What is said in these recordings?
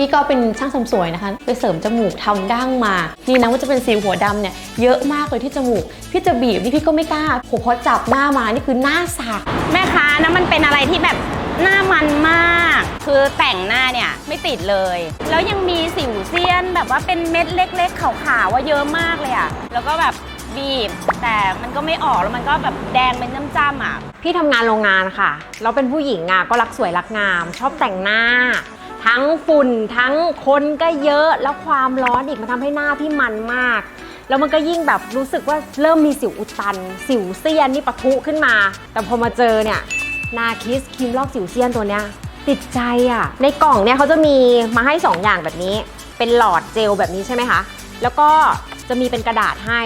พี่ก็เป็นช่างเสริมสวยนะคะไปเสริมจมูกทำดั้งมา นี่นะว่าจะเป็นสิวหัวดำเนี่ยเยอะมากเลยที่จมูก พี่จะบีบนี่พี่ก็ไม่กล้าโหพอจับหน้ามานี่คือหน้าสากแม่ค้านะมันเป็นอะไรที่แบบหน้ามันมาก คือแต่งหน้าเนี่ยไม่ติดเลย แล้วยังมีสิวเซียนแบบว่าเป็นเม็ดเล็ก ๆขาวๆว่าเยอะมากเลยอะแล้วก็แบบบีบ แต่มันก็ไม่ออกแล้วมันก็แบบแดงเป็นจ้ำๆอะพี่ทำงานโรงงานค่ะ เราเป็นผู้หญิงอะก็รักสวยรักงาม ชอบแต่งหน้า ทั้งฝุ่นทั้งคนก็เยอะแล้วความร้อนอีกมันทำให้หน้าพี่มันมาก แล้วมันก็ยิ่งแบบรู้สึกว่าเริ่มมีสิวอุดตัน สิวเซียนนี่ปะทุขึ้นมา แต่พอมาเจอเนี่ยนาคิสครีมลอกสิวเซียนตัวเนี้ยติดใจอะ ในกล่องเนี่ยเขาจะมีมาให้ 2 อย่างแบบนี้ เป็นหลอดเจลแบบนี้ใช่ไหมคะ แล้วก็จะมีเป็นกระดาษให้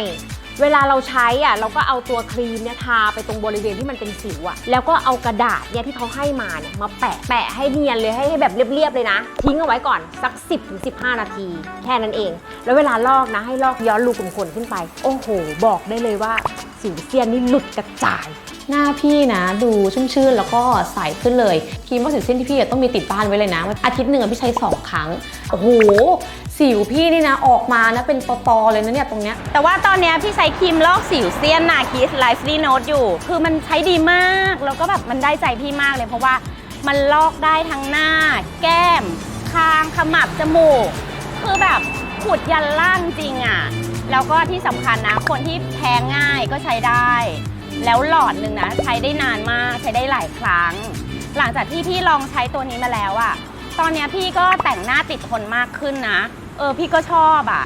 เวลาเราใช้อะเราก็เอาตัวครีมเนี่ยทาไปตรงบริเวณที่มันเป็นสิวอะแล้วก็เอากระดาษเนี่ยที่เขาให้มาเนี่ยมาแปะแปะให้เนียนเลยให้ให้แบบเรียบๆเลยนะ ทิ้งเอาไว้ก่อนสัก 10-15 นาที แค่นั้นเอง แล้วเวลาลอกนะให้ลอกย้อนรูขุมขนขึ้นไป โอ้โห บอกได้เลยว่าสิวเซียนนี่หลุดกระจายหน้าพี่นะ ดูชุ่มชื่นแล้วก็ใสขึ้นเลยครีมว่าสิวเส้นที่พี่ต้องมีติดบ้านไว้เลยนะ อาทิตย์หนึ่งพี่ใช้สองครั้ง โอ้โหสิวพี่นี่นะออกมานะเป็นตอๆเลยนะเนี่ยตรงเนี้ย แต่ว่าตอนเนี้ยพี่ใช้ครีมลอกสิวเซียนนาคิสไลฟ์รีโนตอยู่ คือมันใช้ดีมาก แล้วก็แบบมันได้ใจพี่มากเลยเพราะว่ามันลอกได้ทั้งหน้า แก้ม คาง ขมับ จมูก คือแบบขุดยันล่างจริงอะ่ะ แล้วก็ที่สำคัญนะ คนที่แพ้ง่ายก็ใช้ได้ แล้วหลอดหนึ่งนะใช้ได้นานมากใช้ได้หลายครั้ง หลังจากที่พี่ลองใช้ตัวนี้มาแล้วอะตอนนี้พี่ก็แต่งหน้าติดทนมากขึ้นนะ เออพี่ก็ชอบอะ